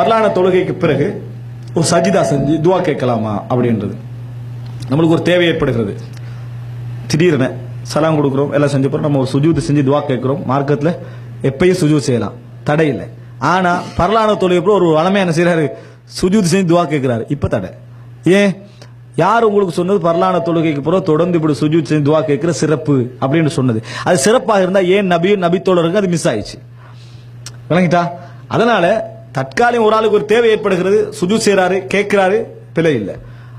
வரலான தொழுகைக்கு பிறகு ஒரு சஜிதா செஞ்சு துவா கேட்கலாமா அப்படின்றது. நம்மளுக்கு ஒரு தேவை ஏற்படுகிறது. திடீரென சலாம் கொடுக்குறோம் எல்லாம் செஞ்ச பிறகு நம்ம ஒரு சுஜூத் செஞ்சு துவா கேட்குறோம். மார்க்கத்தில் எப்பயும் சுஜூத் செய்யலாம். தடை இல்லை. ஆனால் பரலான தொழுகை ஒரு வளமையான செய்கிறாரு சுஜூத் செஞ்சு துவா கேட்குறாரு. இப்போ தடை. ஏன்? யார் உங்களுக்கு சொன்னது பரலான தொழுகைக்கு பிறகு தொடர்ந்து இப்படி சுஜூத் செஞ்சு துவா கேட்குற சிறப்பு அப்படின்னு சொன்னது. அது சிறப்பாக இருந்தால் ஏன் நபி நபி தோழருக்கு அது மிஸ் ஆயிடுச்சு. விளங்கிட்டா? அதனால தற்காலிகம் ஒரு ஆளுக்கு ஒரு தேவை ஏற்படுகிறது. சுஜு செய்கிறாரு கேட்கிறாரு பிழை இல்லை.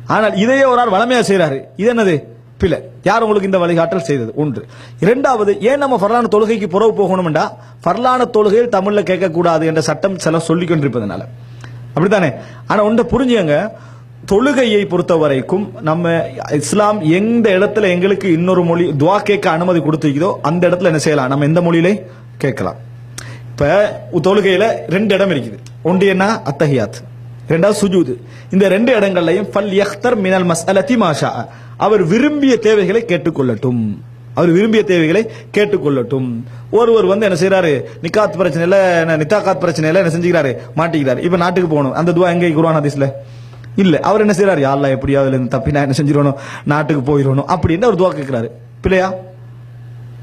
ஆனால் இதையே ஒரு ஆள் வளமையாக செய்கிறாரு இது என்னது? பிழை. யார் உங்களுக்கு இந்த வழிகாட்டல் செய்தது? ஒன்று. இரண்டாவது ஏன் நம்ம ஃபர்லான தொழுகைக்கு புறவு போகணும்டா? ஃபர்லான தொழுகையில் தமிழில் கேட்கக்கூடாது என்ற சட்டம் சில சொல்லிக் கொண்டிருப்பதனால. அப்படித்தானே? ஆனால் ஒன்றை புரிஞ்சுங்க தொழுகையை பொறுத்த வரைக்கும் நம்ம இஸ்லாம் எந்த இடத்துல எங்களுக்கு இன்னொரு மொழி துவா கேட்க அனுமதி கொடுத்துருக்குதோ அந்த இடத்துல என்ன செய்யலாம்? நம்ம எந்த மொழியிலே கேட்கலாம். இப்ப தொழுகையில ரெண்டு இடம் இருக்குது. ஒன்று என்ன? அத்தஹியாத். ரெண்டாவது சுஜூது. இந்த ரெண்டு இடங்கள்லையும் ஃபல் யஹ்தர் மினல் மஸ்அலதி மாஷா அவர் விரும்பிய தேவைகளை கேட்டுக்கொள்ளட்டும். அவர் விரும்பிய தேவைகளை கேட்டுக்கொள்ளட்டும். ஒருவர் வந்து என்ன செய்யறாரு நிக்காத் பிரச்சனையில என்ன நித்தாக்காத் பிரச்சனையில என்ன செஞ்சுக்கிறாரு? மாட்டிக்கிறாரு. இப்ப நாட்டுக்கு போகணும். அந்த துவா எங்க? குர்ஆன் ஹதீஸ்ல. இல்ல. அவர் என்ன செய்யறாரு யாரெல்லாம் எப்படியாவது தப்பி நான் என்ன செஞ்சிடணும் நாட்டுக்கு போயிடணும் அப்படின்னு அவர் துவா கேட்கிறாரு பிள்ளையா?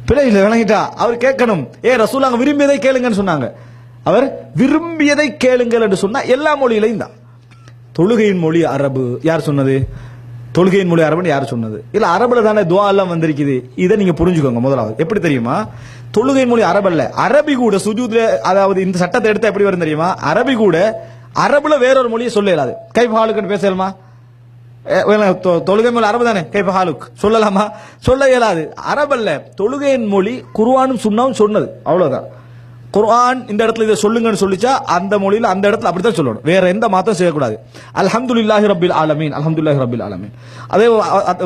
பிழையில் இல்லை விளங்கிட்டா அவர் கேட்கணும் ஏ ரசூல் அங்க விரும்பியதை கேளுங்கன்னு சொன்னாங்க. அவர் விரும்பியதை கேளுங்கள் என்று சொன்னால் எல்லா மொழியிலையும் தான். தொழுகையின் மொழி அரபு யார் சொன்னது? தொழுகையின் மொழி அரபுன்னு யார் சொன்னது? இல்லை அரபில் தானே துவா எல்லாம் வந்திருக்குது. இதை நீங்கள் புரிஞ்சுக்கோங்க முதலாவது. எப்படி தெரியுமா? தொழுகையின் மொழி அரபல்ல அரபி கூட சுஜூத்ல அதாவது இந்த சட்டத்தை எடுத்து எப்படி வரும் தெரியுமா? அரபி கூட அரபுல வேறொரு மொழியை சொல்லலாது கைஃபாலுக்குன்னு பேசலாமா தொழுகை மொழி அரபு தானே? கைப்ப ஹாலுக். சொல்லலாமா? சொல்ல இயலாது. அரபல்ல தொழுகையின் மொழி குர்ஆனும் சுண்ணாவும் சொன்னது. அவ்வளவுதான். குர்ஆன் இந்த இடத்துல இதை சொல்லுங்கன்னு சொல்லிச்சா அந்த மொழியில் அந்த இடத்துல அப்படித்தான் சொல்லணும். வேற எந்த மாத்தம் செய்யக்கூடாது. அல்ஹம்துலில்லாஹி ரபில் ஆலமீன். அல்ஹம்துலில்லாஹி ரபில் ஆலமீன். அதே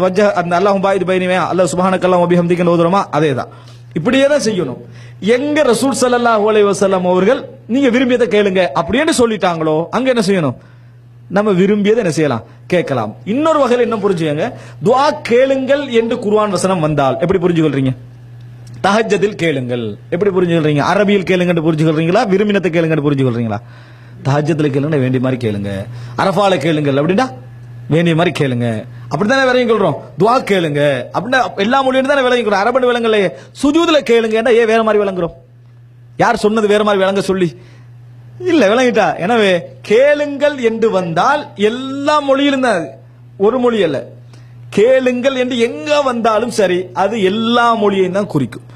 வஜ்ஜ அந்த அல்லாஹ் பாயிது பைனிவே அல்ல சுபானக்கெல்லாம் வபிஹம்திகன்னு ஓதுறோமா? அதே தான் இப்படியே தான் செய்யணும். எங்க ரசூல் ஸல்லல்லாஹு அலைவசல்லாம் அவர்கள் நீங்க விரும்பியதை கேளுங்க அப்படின்னு சொல்லிட்டாங்களோ அங்க என்ன செய்யணும்? நம்ம விரும்பியதை என்ன செய்யலாம்? கேட்கலாம். இன்னொரு வகையில் என்ன புரிஞ்சுக்கங்க. துவா கேளுங்கள் என்று குருவான் வசனம் வந்தால் எப்படி புரிஞ்சுக்கொள்றீங்க? தஹஜ்ஜதில் கேளுங்கள். எப்படி புரிஞ்சுக்கொள்றீங்க? அரபியில் கேளுங்கன்னு புரிஞ்சுக்கொள்றீங்களா? விரும்பினத்தை கேளுங்கன்னு புரிஞ்சுக்கொள்றீங்களா? தஹஜ்ஜத்தில் கேளுங்க வேண்டிய மாதிரி கேளுங்க. அரஃபால கேளுங்கள் அப்படின்னா வேண்டிய மாதிரி கேளுங்க. அப்படித்தானே விளங்கி கொள்றோம்? துவா கேளுங்க. அப்படின்னா எல்லா மொழியும் தானே விளங்கி அரபன் அரபு விளங்கலையே. சுஜூதுல கேளுங்கன்னா ஏன் வேற மாதிரி விளங்குறோம்? யார் சொன்னது வேற மாதிரி விளங்க சொல்லி? இல்ல விளங்கிட்டா. எனவே கேளுங்கள் என்று வந்தால் எல்லா மொழியிலும் தான் அது. ஒரு மொழி அல்ல. கேளுங்கள் என்று எங்க வந்தாலும் சரி அது எல்லா மொழியையும் தான் குறிக்கும்.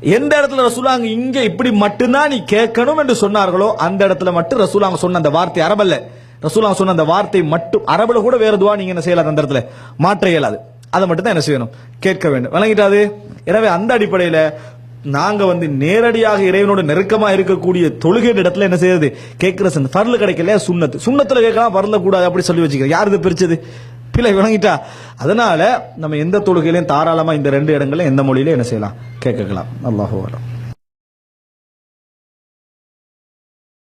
எந்த இடத்துல ரசூலாங்க இங்க இப்படி மட்டும்தான் நீ கேட்கணும் என்று சொன்னார்களோ அந்த இடத்துல மட்டும் ரசூலாங்க சொன்ன அந்த வார்த்தை அரபல்ல ரசூலாங்க சொன்ன அந்த வார்த்தை மட்டும் அரபுல கூட வேற துவா நீங்க என்ன செய்யலாம் அந்த இடத்துல? மாற்ற இயலாது. அதை மட்டும் தான் என்ன செய்யணும்? கேட்க வேண்டும். விளங்கிட்டாது எனவே அந்த அடிப்படையில நாங்க வந்து நேரடியாக இறைவனோட நெருக்கமா இருக்கக்கூடிய தொழுகை இடத்துல என்ன செய்யறது? கேட்கிற சந்த பரல கிடைக்கல சுண்ணத்து. சுண்ணத்துல கேட்கலாம் ஃபர்ல கூடாது அப்படி சொல்லி வச்சுக்கிறேன் யார் இது பிரிச்சது? பிள்ளை விளங்கிட்டா. அதனால நம்ம எந்த தொழுகையிலையும் தாராளமா இந்த ரெண்டு இடங்கள்ல எந்த மொழியில என்ன செய்யலாம்? கேட்கலாம். அல்லாஹு வரும்